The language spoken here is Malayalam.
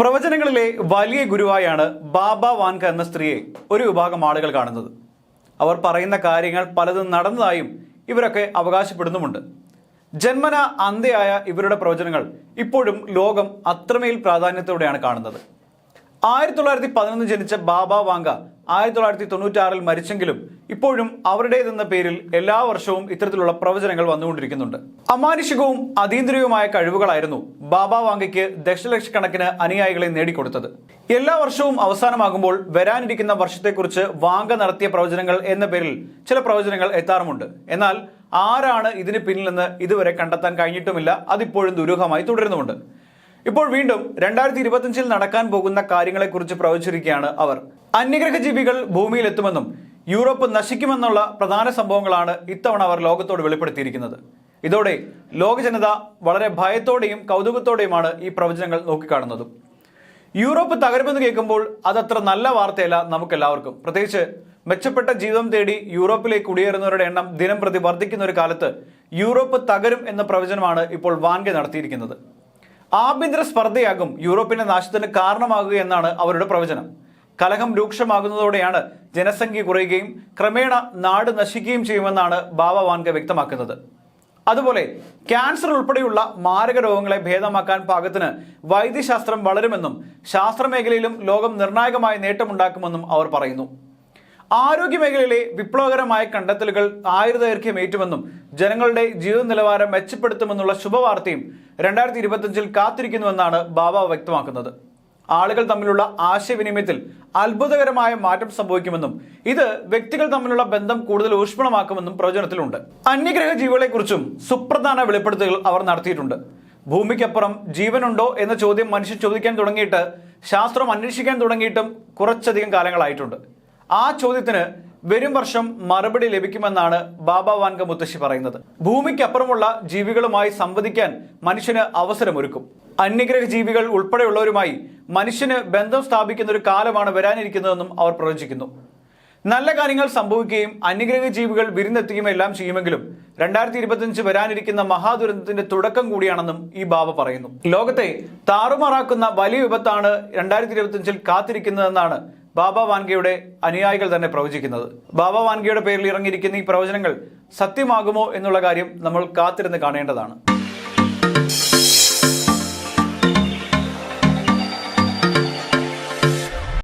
പ്രവചനങ്ങളിലെ വലിയ ഗുരുവായാണ് ബാബ വാൻക എന്ന സ്ത്രീയെ ഒരു വിഭാഗം ആളുകൾ കാണുന്നത്. അവർ പറയുന്ന കാര്യങ്ങൾ പലതും നടന്നതായും ഇവരൊക്കെ അവകാശപ്പെടുന്നുമുണ്ട്. ജന്മന അന്ധയായ ഇവരുടെ പ്രവചനങ്ങൾ ഇപ്പോഴും ലോകം അത്രമേൽ പ്രാധാന്യത്തോടെയാണ് കാണുന്നത്. ആയിരത്തി തൊള്ളായിരത്തി പതിനൊന്ന് ജനിച്ച ബാബ വാങ്ക ആയിരത്തി തൊള്ളായിരത്തി തൊണ്ണൂറ്റാറിൽ മരിച്ചെങ്കിലും ഇപ്പോഴും അവരുടേതെന്ന പേരിൽ എല്ലാ വർഷവും ഇത്തരത്തിലുള്ള പ്രവചനങ്ങൾ വന്നുകൊണ്ടിരിക്കുന്നുണ്ട്. അമാനുഷികവും അതീന്ദ്രിയവുമായ കഴിവുകളായിരുന്നു ബാബ വാങ്കയ്ക്ക് ദശലക്ഷക്കണക്കിന് അനുയായികളെ നേടിക്കൊടുത്തത്. എല്ലാ വർഷവും അവസാനമാകുമ്പോൾ വരാനിരിക്കുന്ന വർഷത്തെക്കുറിച്ച് വാങ്ക നടത്തിയ പ്രവചനങ്ങൾ എന്ന പേരിൽ ചില പ്രവചനങ്ങൾ എത്താറുമുണ്ട്. എന്നാൽ ആരാണ് ഇതിന് പിന്നിലെന്ന് ഇതുവരെ കണ്ടെത്താൻ കഴിഞ്ഞിട്ടുമില്ല അതിപ്പോഴും ദുരൂഹമായി തുടരുന്നുമുണ്ട്. ഇപ്പോൾ വീണ്ടും രണ്ടായിരത്തി ഇരുപത്തിയഞ്ചിൽ നടക്കാൻ പോകുന്ന കാര്യങ്ങളെക്കുറിച്ച് പ്രവചിച്ചിരിക്കുകയാണ് അവർ. അന്യഗ്രഹ ജീവികൾ ഭൂമിയിൽ എത്തുമെന്നും യൂറോപ്പ് നശിക്കുമെന്നുള്ള പ്രധാന സംഭവങ്ങളാണ് ഇത്തവണ അവർ ലോകത്തോട് വെളിപ്പെടുത്തിയിരിക്കുന്നത്. ഇതോടെ ലോക ജനത വളരെ ഭയത്തോടെയും കൗതുകത്തോടെയുമാണ് ഈ പ്രവചനങ്ങൾ നോക്കിക്കാണുന്നതും. യൂറോപ്പ് തകരുമെന്ന് കേൾക്കുമ്പോൾ അതത്ര നല്ല വാർത്തയല്ല നമുക്കെല്ലാവർക്കും. പ്രത്യേകിച്ച് മെച്ചപ്പെട്ട ജീവിതം തേടി യൂറോപ്പിലേക്ക് കുടിയേറുന്നവരുടെ എണ്ണം ദിനം പ്രതി വർദ്ധിക്കുന്ന ഒരു കാലത്ത് യൂറോപ്പ് തകരും എന്ന പ്രവചനമാണ് ഇപ്പോൾ വാൻകെ നടത്തിയിരിക്കുന്നത്. ആഭ്യന്തര സ്പർദ്ധയാകും യൂറോപ്പിന്റെ നാശത്തിന് കാരണമാകുക എന്നാണ് അവരുടെ പ്രവചനം. കലഹം രൂക്ഷമാകുന്നതോടെയാണ് ജനസംഖ്യ കുറയുകയും ക്രമേണ നാട് നശിക്കുകയും ചെയ്യുമെന്നാണ് ബാബ വാൻഗ വ്യക്തമാക്കുന്നത്. അതുപോലെ ക്യാൻസർ ഉൾപ്പെടെയുള്ള മാരക രോഗങ്ങളെ ഭേദമാക്കാൻ പാകത്തിന് വൈദ്യശാസ്ത്രം വളരുമെന്നും ശാസ്ത്രമേഖലയിലും ലോകം നിർണായകമായ നേട്ടമുണ്ടാക്കുമെന്നും അവർ പറയുന്നു. ആരോഗ്യ മേഖലയിലെ വിപ്ലവകരമായ കണ്ടെത്തലുകൾ ആയുർദൈർഘ്യം ഏറ്റുമെന്നും ജനങ്ങളുടെ ജീവിത നിലവാരം മെച്ചപ്പെടുത്തുമെന്നുള്ള ശുഭവാർത്തയും രണ്ടായിരത്തി ഇരുപത്തിയഞ്ചിൽ കാത്തിരിക്കുന്നുവെന്നാണ് ബാബ വ്യക്തമാക്കുന്നത്. ആളുകൾ തമ്മിലുള്ള ആശയവിനിമയത്തിൽ അത്ഭുതകരമായ മാറ്റം സംഭവിക്കുമെന്നും ഇത് വ്യക്തികൾ തമ്മിലുള്ള ബന്ധം കൂടുതൽ ഊഷ്മളമാക്കുമെന്നും പ്രവചനത്തിലുണ്ട്. അന്യഗ്രഹ ജീവികളെക്കുറിച്ചും സുപ്രധാന വെളിപ്പെടുത്തലുകൾ അവർ നടത്തിയിട്ടുണ്ട്. ഭൂമിക്കപ്പുറം ജീവനുണ്ടോ എന്ന ചോദ്യം മനുഷ്യൻ ചോദിക്കാൻ തുടങ്ങിയിട്ട് ശാസ്ത്രം അന്വേഷിക്കാൻ തുടങ്ങിയിട്ടും കുറച്ചധികം കാലങ്ങളായിട്ടുണ്ട്. ആ ചോദ്യത്തിന് വരും വർഷം മറുപടി ലഭിക്കുമെന്നാണ് ബാബ വാൻക മുത്തശ്ശി പറയുന്നത്. ഭൂമിക്കപ്പുറമുള്ള ജീവികളുമായി സംവദിക്കാൻ മനുഷ്യന് അവസരമൊരുക്കും. അന്യഗ്രഹ ജീവികൾ ഉൾപ്പെടെയുള്ളവരുമായി മനുഷ്യന് ബന്ധം സ്ഥാപിക്കുന്ന ഒരു കാലമാണ് വരാനിരിക്കുന്നതെന്നും അവർ പ്രവചിക്കുന്നു. നല്ല കാര്യങ്ങൾ സംഭവിക്കുകയും അന്യഗ്രഹ ജീവികൾ വിരുന്നെത്തുകയും എല്ലാം ചെയ്യുമെങ്കിലും രണ്ടായിരത്തി ഇരുപത്തിയഞ്ച് വരാനിരിക്കുന്ന മഹാദുരന്തത്തിന്റെ തുടക്കം കൂടിയാണെന്നും ഈ ബാബ പറയുന്നു. ലോകത്തെ താറുമാറാക്കുന്ന വലിയ വിപത്താണ് രണ്ടായിരത്തി ഇരുപത്തിയഞ്ചിൽ കാത്തിരിക്കുന്നതെന്നാണ് ബാബ വാൻഗയുടെ അനുയായികൾ തന്നെ പ്രവചിക്കുന്നത്. ബാബ വാൻഗയുടെ പേരിൽ ഇറങ്ങിയിരിക്കുന്ന ഈ പ്രവചനങ്ങൾ സത്യമാകുമോ എന്നുള്ള കാര്യം നമ്മൾ കാത്തിരുന്ന് കാണേണ്ടതാണ്.